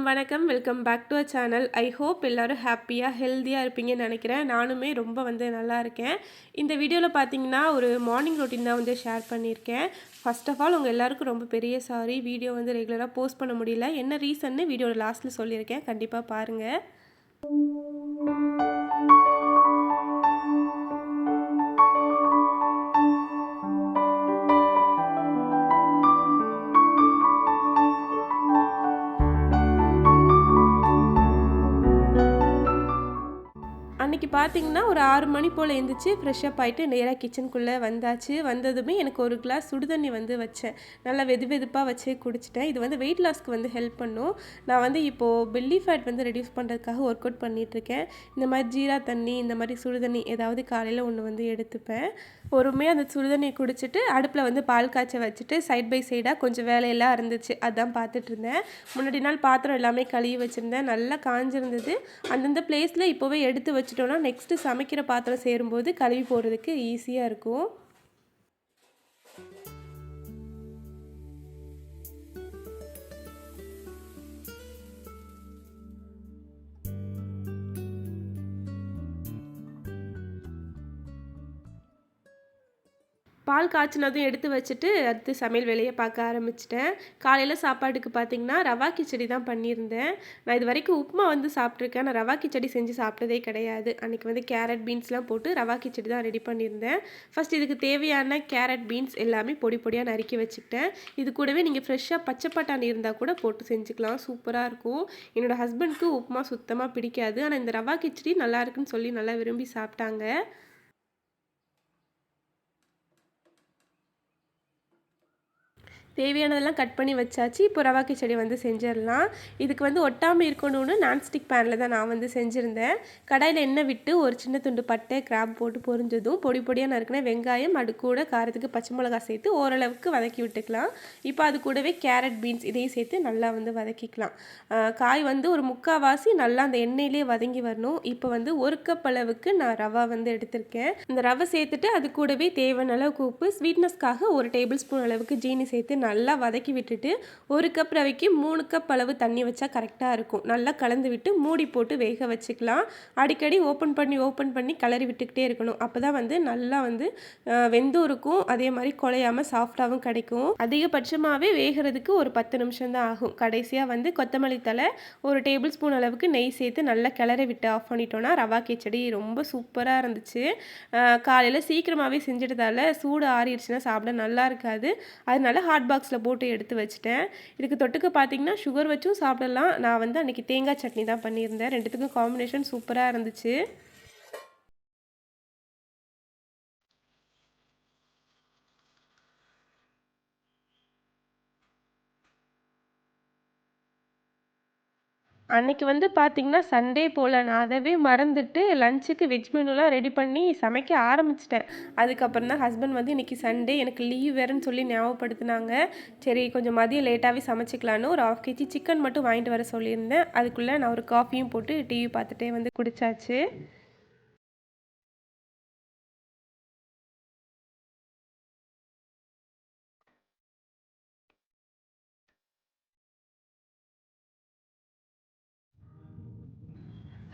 Friends வணக்கம். Welcome back to a channel I hope எல்லோரும் ஹாப்பியாக ஹெல்த்தியாக இருப்பீங்கன்னு நினைக்கிறேன். நானுமே ரொம்ப வந்து நல்லா இருக்கேன். இந்த வீடியோவில் பார்த்தீங்கன்னா ஒரு மார்னிங் ரொட்டீன் தான் வந்து ஷேர் பண்ணியிருக்கேன். ஃபர்ஸ்ட் ஆஃப் ஆல் உங்கள் எல்லாருக்கும் ரொம்ப பெரிய சாரி வீடியோ வந்து ரெகுலராக போஸ்ட் பண்ண முடியல. என்ன ரீசன்னு வீடியோவில் லாஸ்ட்டில் சொல்லியிருக்கேன். கண்டிப்பாக பாருங்கள் பார்த்தீங்கன்னா ஒரு ஆறு மணி போல் எழுந்திரிச்சு ஃப்ரெஷ்ஷப் ஆகிட்டு நேராக கிச்சனுக்குள்ளே வந்தாச்சு. வந்ததுமே எனக்கு ஒரு கிளாஸ் சுடுதண்ணி வந்து வச்சேன். நல்லா வெது வெதுப்பாக வச்சு குடிச்சிட்டேன். இது வந்து வெயிட் லாஸ்க்கு வந்து ஹெல்ப் பண்ணும். நான் வந்து இப்போது பெல்லி ஃபேட் வந்து ரெடியூஸ் பண்ணுறதுக்காக ஒர்க் அவுட் பண்ணிகிட்ருக்கேன் இந்த மாதிரி ஜீரா தண்ணி இந்த மாதிரி சுடுதண்ணி ஏதாவது காலையில் ஒன்று வந்து எடுத்துப்பேன். ஒருமையாக அந்த சுடுதண்ணியை குடிச்சிட்டு அடுப்பில் வந்து பால் காய்ச்ச வச்சுட்டு சைட் பை சைடாக கொஞ்சம் வேலையெல்லாம் இருந்துச்சு. அதான் பார்த்துட்டு இருந்தேன் முன்னாடி நாள் பாத்திரம் எல்லாமே கழுவி வச்சுருந்தேன். நல்லா காஞ்சிருந்தது. அந்தந்த பிளேஸில் இப்போவே எடுத்து வச்சுட்டோன்னா நெக்ஸ்ட்டு சமைக்கிற பாத்திரம் சேரும்போது கழுவி போடுறதுக்கு ஈஸியாக இருக்கும். பால் காய்ச்சினதும் எடுத்து வச்சுட்டு அடுத்து சமையல் வேலையை பார்க்க ஆரம்பிச்சிட்டேன். காலையில் சாப்பாட்டுக்கு பார்த்தீங்கன்னா ரவா கிச்சடி தான் பண்ணியிருந்தேன். நான் இது வரைக்கும் உப்புமா வந்து சாப்பிட்ருக்கேன் நான் ரவா கிச்சடி செஞ்சு சாப்பிட்டதே கிடையாது. அன்றைக்கி வந்து கேரட் பீன்ஸ்லாம் போட்டு ரவா கிச்சடி தான் ரெடி பண்ணியிருந்தேன். ஃபஸ்ட் இதுக்கு தேவையான கேரட் பீன்ஸ் எல்லாமே பொடி பொடியாக நறுக்கி வச்சுக்கிட்டேன். இது கூடவே நீங்கள் ஃப்ரெஷ்ஷாக பச்சை பட்டாணி இருந்தால் கூட போட்டு செஞ்சுக்கலாம். சூப்பராக இருக்கும். என்னோடய ஹஸ்பண்ட்க்கு உப்புமா சுத்தமாக பிடிக்காது. ஆனால் இந்த ரவா கிச்சடி நல்லா இருக்குன்னு சொல்லி நல்லா விரும்பி சாப்பிட்டாங்க. தேவையானதெல்லாம் கட் பண்ணி வச்சாச்சு. இப்போ ரவா செடி வந்து செஞ்சிடலாம். இதுக்கு வந்து ஒட்டாமல் இருக்கணும்னு நான்ஸ்டிக் பேனில் தான் நான் வந்து செஞ்சுருந்தேன். கடாயில் எண்ணெய் விட்டு ஒரு சின்ன துண்டு பட்டை கிராப் போட்டு பொரிஞ்சதும் பொடி பொடியாக நறுக்கின வெங்காயம் அது கூட காரத்துக்கு பச்சை மிளகா சேர்த்து ஓரளவுக்கு வதக்கி விட்டுக்கலாம். இப்போ அது கூடவே கேரட் பீன்ஸ் இதையும் சேர்த்து நல்லா வந்து வதக்கிக்கலாம். காய் வந்து ஒரு முக்கால்வாசி நல்லா அந்த எண்ணெயிலே வதங்கி வரணும். இப்போ வந்து ஒரு கப் அளவுக்கு நான் ரவா வந்து எடுத்திருக்கேன். இந்த ரவை சேர்த்துட்டு அது கூடவே தேவையான அளவுக்கு உப்பு ஸ்வீட்னஸ்க்காக ஒரு டேபிள் ஸ்பூன் அளவுக்கு ஜீனி சேர்த்து நல்லா வதக்கி விட்டுட்டு ஒரு கப் ரவைக்கு மூணு கப் அளவு தண்ணி வச்சா கரெக்டாக இருக்கும். நல்லா கலந்து விட்டு மூடி போட்டு வேக வச்சுக்கலாம். அடிக்கடி ஓப்பன் பண்ணி ஓப்பன் பண்ணி கலரி விட்டுக்கிட்டே இருக்கணும். அப்போ தான் வந்து நல்லா வந்து வெந்தும் இருக்கும். அதே மாதிரி குழையாமல் சாஃப்டாகவும் கிடைக்கும். அதிகபட்சமாகவே வேகிறதுக்கு ஒரு பத்து நிமிஷம் தான் ஆகும். கடைசியாக வந்து கொத்தமல்லி தலை ஒரு டேபிள் ஸ்பூன் அளவுக்கு நெய் சேர்த்து நல்லா கிளறி விட்டு ஆஃப் பண்ணிட்டோன்னா ரவா கிச்சடி ரொம்ப சூப்பராக இருந்துச்சு. காலையில் சீக்கிரமாகவே செஞ்சிட்டதால சூடு ஆறிடுச்சுன்னா சாப்பிட நல்லா இருக்காது. அதனால ஹாட் பாக்ஸில் போட்டு எடுத்து வச்சுட்டேன். இதுக்கு தொட்டுக்க பார்த்தீங்கன்னா சுகர் வச்சும் சாப்பிடலாம். நான் வந்து அன்றைக்கி தேங்காய் சட்னி தான் பண்ணியிருந்தேன். ரெண்டுத்துக்கும் காம்பினேஷன் சூப்பராக இருந்துச்சு. அன்னைக்கு வந்து பார்த்திங்கன்னா சண்டே போல். நான் அதவே மறந்துட்டு லஞ்சுக்கு வெஜ் மெனுலாம் ரெடி பண்ணி சமைக்க ஆரம்பிச்சிட்டேன். அதுக்கப்புறம் தான் ஹஸ்பண்ட் வந்து இன்றைக்கி சண்டே எனக்கு லீவ் வேறுன்னு சொல்லி ஞாபகப்படுத்தினாங்க. சரி கொஞ்சம் மதியம் லேட்டாகவே சமைச்சிக்கலான்னு ஒரு ஆஃப் கேஜி சிக்கன் மட்டும் வாங்கிட்டு வர சொல்லியிருந்தேன். அதுக்குள்ளே நான் ஒரு காஃபியும் போட்டு டிவி பார்த்துட்டே வந்து குடித்தாச்சு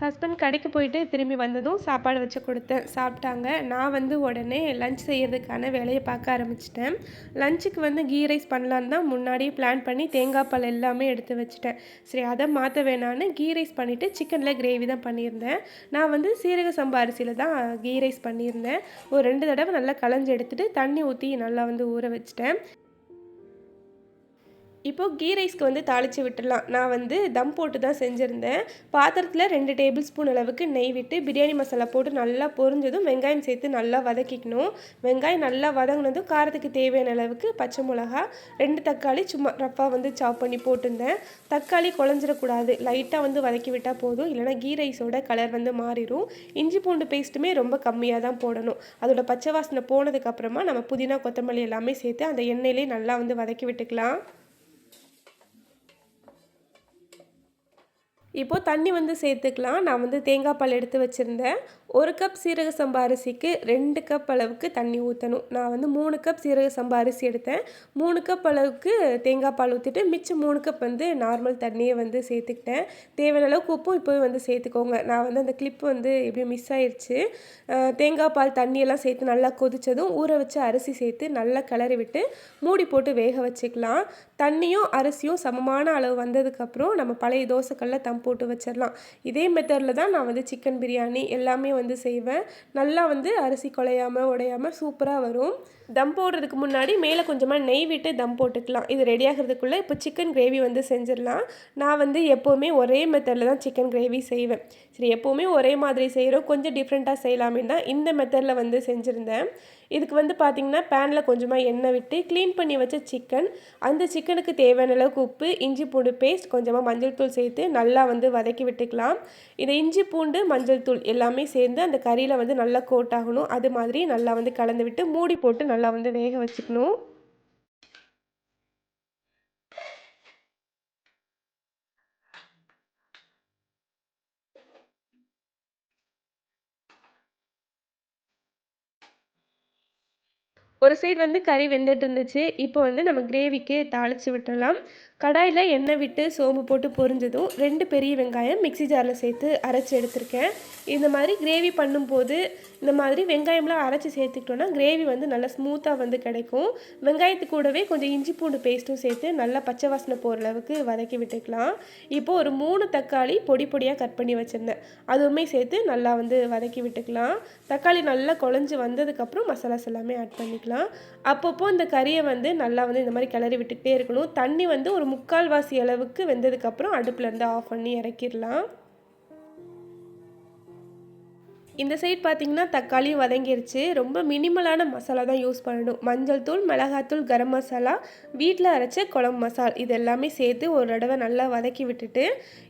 ஹஸ்பண்ட் கடைக்கு போயிட்டு திரும்பி வந்ததும் சாப்பாடு வச்சு கொடுத்தேன் சாப்பிட்டாங்க. நான் வந்து உடனே லஞ்ச் செய்கிறதுக்கான வேலையை பார்க்க ஆரம்பிச்சிட்டேன். லஞ்சுக்கு வந்து கீ ரைஸ் பண்ணலான்னு தான் முன்னாடியே பிளான் பண்ணி தேங்காய் பால் எல்லாமே எடுத்து வச்சுட்டேன். சரி அதை மாற்ற வேணான்னு கீ ரைஸ் பண்ணிவிட்டு சிக்கனில் கிரேவி தான் பண்ணியிருந்தேன். நான் வந்து சீரக சம்பா அரிசியில் தான் கீ ரைஸ் பண்ணியிருந்தேன். ஒரு ரெண்டு தடவை நல்லா களைஞ்சி எடுத்துகிட்டு தண்ணி ஊற்றி நல்லா வந்து ஊற வச்சுட்டேன். இப்போது கீ ரைஸ்க்கு வந்து தாளித்து விட்டுடலாம். நான் வந்து தம் போட்டு தான் செஞ்சுருந்தேன். பாத்திரத்தில் ரெண்டு டேபிள் ஸ்பூன் அளவுக்கு நெய் விட்டு பிரியாணி மசாலா போட்டு நல்லா பொரிஞ்சதும் வெங்காயம் சேர்த்து நல்லா வதக்கிக்கணும். வெங்காயம் நல்லா வதங்கினதும் காரத்துக்கு தேவையான அளவுக்கு பச்சை மிளகா ரெண்டு தக்காளி சும்மா ரஃப்பாக வந்து சாப் பண்ணி போட்டிருந்தேன். தக்காளி குழஞ்சிடக்கூடாது. லைட்டாக வந்து வதக்கி விட்டால் போதும். இல்லைனா கீ ரைஸோட கலர் வந்து மாறிடும் இஞ்சி பூண்டு பேஸ்ட்டுமே ரொம்ப கம்மியாக தான் போடணும். அதோட பச்சை வாசனை போனதுக்கப்புறமா நம்ம புதினா கொத்தமல்லி எல்லாமே சேர்த்து அந்த எண்ணெயிலே நல்லா வந்து வதக்கி விட்டுக்கலாம். இப்போது தண்ணி வந்து சேர்த்துக்கலாம். நான் வந்து தேங்காய் பால் எடுத்து வச்சுருந்தேன். ஒரு கப் சீரக சம்பா அரிசிக்கு ரெண்டு கப் அளவுக்கு தண்ணி ஊற்றணும் நான் வந்து மூணு கப் சீரக சம்பா அரிசி எடுத்தேன். மூணு கப் அளவுக்கு தேங்காய் பால் ஊற்றிட்டு மிச்சம் மூணு கப் வந்து நார்மல் தண்ணியை வந்து சேர்த்துக்கிட்டேன். தேவையான அளவுக்கு உப்பும் இப்போவே வந்து சேர்த்துக்கோங்க. நான் வந்து அந்த கிளிப் வந்து எப்படியும் மிஸ் ஆயிடுச்சு தேங்காய் பால் தண்ணியெல்லாம் சேர்த்து நல்லா கொதித்ததும் ஊற வச்ச அரிசி சேர்த்து நல்லா கிளறி விட்டு மூடி போட்டு வேக வச்சுக்கலாம். தண்ணியும் அரிசியும் சமமான அளவு வந்ததுக்கப்புறம் நம்ம பழைய தோசைக்கல்ல தம் போட்டு வச்சிடலாம் இதே மெத்தடில் தான் நான் வந்து சிக்கன் பிரியாணி எல்லாமே வந்து செய்வேன். நல்லா வந்து அரிசி குலையாமல் உடையாமல் சூப்பராக வரும். தம் போடுறதுக்கு முன்னாடி மேலே கொஞ்சமாக நெய் விட்டு தம் போட்டுக்கலாம். இது ரெடி ஆகிறதுக்குள்ளே இப்போ சிக்கன் கிரேவி வந்து செஞ்சிடலாம். நான் வந்து எப்போவுமே ஒரே மெத்தடில் தான் சிக்கன் கிரேவி செய்வேன். சரி எப்போவுமே ஒரே மாதிரி செய்கிறோம் கொஞ்சம் டிஃப்ரெண்ட்டாக செய்யலாமே தான் இந்த மெத்தடில் வந்து செஞ்சுருந்தேன். இதுக்கு வந்து பார்த்திங்கன்னா பேனில் கொஞ்சமாக எண்ணெய் விட்டு க்ளீன் பண்ணி வச்ச சிக்கன் அந்த சிக்கனுக்கு தேவையான அளவுக்கு உப்பு இஞ்சி பூண்டு பேஸ்ட் கொஞ்சமாக மஞ்சள் தூள் சேர்த்து நல்லா வந்து வதக்கி விட்டுக்கலாம். இதை இஞ்சி பூண்டு மஞ்சள் தூள் எல்லாமே சேர்ந்து அந்த கறியில் வந்து நல்லா கோட் ஆகணும். அது மாதிரி நல்லா வந்து கலந்து விட்டு மூடி போட்டு நல்லா வந்து வேக வச்சுக்கணும். ஒரு சைடு வந்து கறி வெந்துட்டு இருந்துச்சு. இப்போ வந்து நம்ம கிரேவிக்கு தாளித்து விட்டுடலாம். கடாயில் எண்ணெய் விட்டு சோம்பு போட்டு பொரிஞ்சதும் ரெண்டு பெரிய வெங்காயம் மிக்ஸி ஜாரில் சேர்த்து அரைச்சி எடுத்திருக்கேன். இந்த மாதிரி கிரேவி பண்ணும்போது இந்த மாதிரி வெங்காயம்லாம் அரைச்சி சேர்த்துக்கிட்டோன்னா கிரேவி வந்து நல்லா ஸ்மூத்தாக வந்து கிடைக்கும். வெங்காயத்து கூடவே கொஞ்சம் இஞ்சி பூண்டு பேஸ்ட்டும் சேர்த்து நல்லா பச்சை வாசனை போகிற அளவுக்கு வதக்கி விட்டுக்கலாம். இப்போது ஒரு மூணு தக்காளி பொடி பொடியாக கட் பண்ணி வச்சுருந்தேன். அதுவுமே சேர்த்து நல்லா வந்து வதக்கி விட்டுக்கலாம். தக்காளி நல்லா குழஞ்சி வந்ததுக்கப்புறம் மசாலாஸ் எல்லாமே ஆட் பண்ணிக்கலாம். அப்பப்போ இந்த கறியை வந்து நல்லா வந்து இந்த மாதிரி கிளறி விட்டுக்கிட்டே இருக்கணும். தண்ணி வந்து ஒரு முக்கால்வாசி அளவுக்கு வெந்ததுக்கப்புறம் அடுப்பில் இருந்து ஆஃப் பண்ணி இறக்கிடலாம். இந்த சைட் பார்த்திங்கன்னா தக்காளியும் வதங்கிருச்சு. ரொம்ப மினிமலான மசாலா தான் யூஸ் பண்ணணும். மஞ்சள் தூள் மிளகாத்தூள் கரம் மசாலா வீட்டில் அரைச்ச குழம்பு மசால். இது எல்லாமே சேர்த்து ஒரு தடவை நல்லா வதக்கி விட்டுட்டு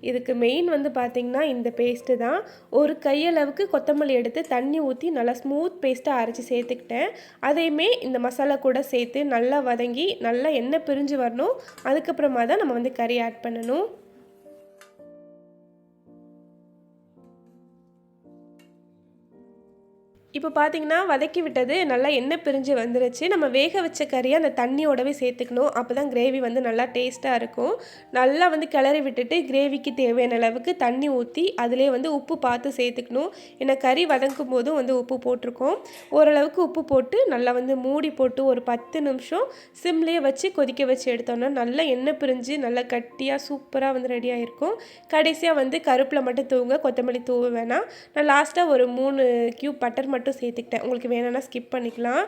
இதுக்கு மெயின் வந்து பார்த்திங்கன்னா இந்த பேஸ்ட்டு தான். ஒரு கையளவுக்கு கொத்தமல்லி எடுத்து தண்ணி ஊற்றி நல்லா ஸ்மூத் பேஸ்ட்டாக அரைச்சி சேர்த்துக்கிட்டேன். அதையுமே இந்த மசாலா கூட சேர்த்து நல்லா வதங்கி நல்லா எண்ணெய் பிரிஞ்சு வரணும். அதுக்கப்புறமா தான் நம்ம வந்து கறி ஆட் பண்ணணும். இப்போ பார்த்தீங்கன்னா வதக்கி விட்டது நல்லா எண்ணெய் பிரிஞ்சு வந்துருச்சு. நம்ம வேக வச்ச கறியை அந்த தண்ணியோடவே சேர்த்துக்கணும். அப்போ தான் கிரேவி வந்து நல்லா டேஸ்ட்டாக இருக்கும். நல்லா வந்து கிளறி விட்டுட்டு கிரேவிக்கு தேவையான அளவுக்கு தண்ணி ஊற்றி அதிலே வந்து உப்பு பார்த்து சேர்த்துக்கணும். ஏன்னா கறி வதங்கும் போதும் வந்து உப்பு போட்டிருக்கோம். ஓரளவுக்கு உப்பு போட்டு நல்லா வந்து மூடி போட்டு ஒரு பத்து நிமிஷம் சிம்லேயே வச்சு கொதிக்க வச்சு எடுத்தோம்னா நல்லா எண்ணெய் பிரிஞ்சு நல்லா கட்டியாக சூப்பராக வந்து ரெடி ஆகிருக்கும் கடைசியாக வந்து கருப்பில் மட்டும் தூங்க கொத்தமல்லி தூவ வேணாம். நான் லாஸ்ட்டாக ஒரு மூணு க்யூப் பட்டர் மட்டும் சேர்த்துக்கிட்டேன். உங்களுக்கு வேணும்னா ஸ்கிப் பண்ணிக்கலாம்.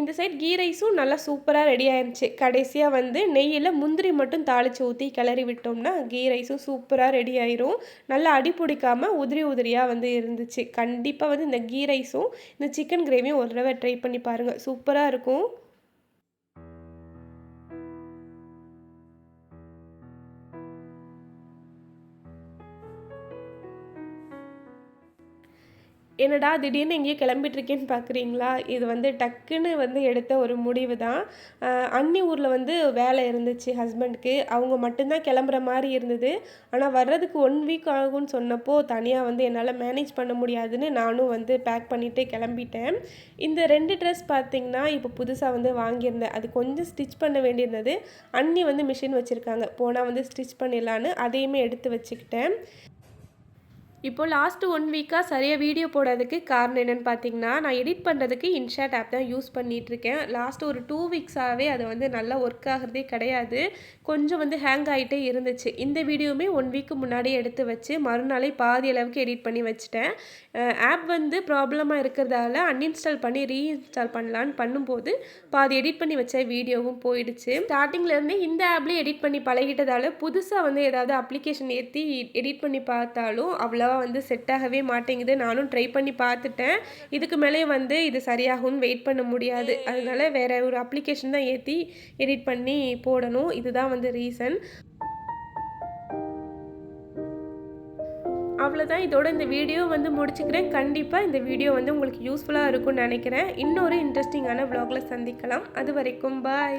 இந்த சைட் கீ ரைஸும் நல்லா சூப்பராக ரெடி ஆயிருந்துச்சு. கடைசியாக வந்து நெய்யில் முந்திரி மட்டும் தாளித்து ஊற்றி கிளறி விட்டோம்னா கீ ரைஸும் சூப்பராக ரெடி ஆயிரும். நல்லா அடி பிடிக்காமல் உதிரி உதிரியாக வந்து இருந்துச்சு. கண்டிப்பாக வந்து இந்த கீ ரைஸும் இந்த சிக்கன் கிரேவியும் ஒரு தடவை ட்ரை பண்ணி பாருங்கள் சூப்பராக இருக்கும். என்னடா திடீர்னு எங்கேயோ கிளம்பிட்டுருக்கேன்னு பார்க்குறீங்களா? இது வந்து டக்குன்னு வந்து எடுத்த ஒரு முடிவு தான். அன்னி ஊரில் வந்து வேலை இருந்துச்சு ஹஸ்பண்டுக்கு. அவங்க மட்டும்தான் கிளம்புற மாதிரி இருந்தது. ஆனால் வர்றதுக்கு ஒன் வீக் ஆகும்னு சொன்னப்போ தனியாக வந்து என்னால் மேனேஜ் பண்ண முடியாதுன்னு நானும் வந்து பேக் பண்ணிவிட்டு கிளம்பிட்டேன். இந்த ரெண்டு ட்ரெஸ் பார்த்திங்கன்னா இப்போ புதுசாக வந்து வாங்கியிருந்தேன். அது கொஞ்சம் ஸ்டிச் பண்ண வேண்டியிருந்தது. அன்னி வந்து மிஷின் வச்சுருக்காங்க. போனால் வந்து ஸ்டிச் பண்ணிடலான்னு அதையுமே எடுத்து வச்சுக்கிட்டேன். இப்போ லாஸ்ட்டு ஒன் வீக்காக சரியாக வீடியோ போடுறதுக்கு காரணம் என்னென்னு பார்த்தீங்கன்னா நான் எடிட் பண்ணுறதுக்கு இன்ஷாட் ஆப் தான் யூஸ் பண்ணிகிட்ருக்கேன் லாஸ்ட் ஒரு டூ வீக்ஸாகவே அது வந்து நல்லா ஒர்க் ஆகிறதே கிடையாது. கொஞ்சம் வந்து ஹேங் ஆகிட்டே இருந்துச்சு. இந்த வீடியோவுமே ஒன் வீக்கு முன்னாடியே எடுத்து வச்சு மறுநாளே பாதி அளவுக்கு எடிட் பண்ணி வச்சுட்டேன். ஆப் வந்து ப்ராப்ளமாக இருக்கிறதால அன்இன்ஸ்டால் பண்ணி ரீஇன்ஸ்டால் பண்ணலான்னு பண்ணும்போது பாதி எடிட் பண்ணி வச்ச வீடியோவும் போயிடுச்சு. ஸ்டார்டிங்லேருந்தே இந்த ஆப்லேயே எடிட் பண்ணி பழகிட்டதால புதுசாக வந்து ஏதாவது அப்ளிகேஷன் ஏற்றி எடிட் பண்ணி பார்த்தாலும் அவ்வளோ அவ்வளோவா வந்து செட் ஆகவே மாட்டேங்குது. நானும் ட்ரை பண்ணி பார்த்துட்டேன். இதுக்கு மேலே வந்து இது சரியாகும்னு வெயிட் பண்ண முடியாது. அதனால வேறு ஒரு அப்ளிகேஷன் தான் ஏற்றி எடிட் பண்ணி போடணும். இதுதான் வந்து ரீசன் அவ்வளோதான் இதோட இந்த வீடியோ வந்து முடிச்சுக்கிறேன். கண்டிப்பாக இந்த வீடியோ வந்து உங்களுக்கு யூஸ்ஃபுல்லாக இருக்கும்னு நினைக்கிறேன். இன்னொரு இன்ட்ரெஸ்டிங்கான vlogல சந்திக்கலாம். அது வரைக்கும் பாய்